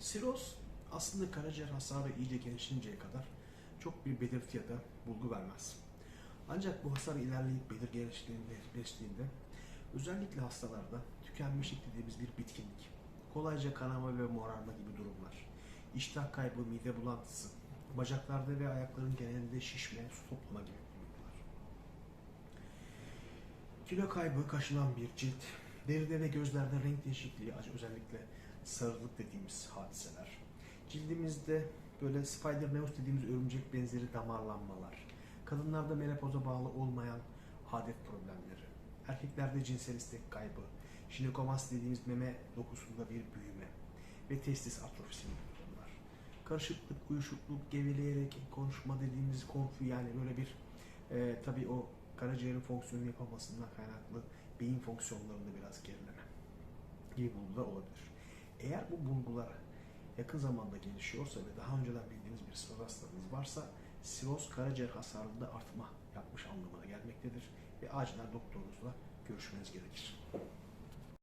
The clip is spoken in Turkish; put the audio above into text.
Siroz aslında karaciğer hasarı iyice genişleyinceye kadar çok bir belirti ya da bulgu vermez. Ancak bu hasar ilerleyip belirginleştiğinde özellikle hastalarda tükenmişlik dediğimiz bir bitkinlik, kolayca kanama ve morarma gibi durumlar, iştah kaybı, mide bulantısı, bacaklarda ve ayakların genelinde şişme, su toplama gibi bulgular. Kilo kaybı, kaşınan bir cilt, deride ve gözlerde renk değişikliği, özellikle sarılık dediğimiz hadiseler. Cildimizde böyle spider neos dediğimiz örümcek benzeri damarlanmalar, kadınlarda menopoza bağlı olmayan adet problemleri, erkeklerde cinsel istek kaybı, jinekomas dediğimiz meme dokusunda bir büyüme ve testis atrofisi gibi durumlar. Karışıklık, uyuşukluk, geveleyerek konuşma dediğimiz konfu yani böyle bir e, tabii o karaciğerin fonksiyonu yapamasından kaynaklı beyin fonksiyonlarında biraz gerileme gibi bulgular olabilir. Eğer bu bulgular yakın zamanda gelişiyorsa ve daha önceden bildiğiniz bir siroz hastalığınız varsa siroz karaciğer hasarında artma yapmış anlamına gelmektedir ve acilen doktorunuzla görüşmeniz gerekir.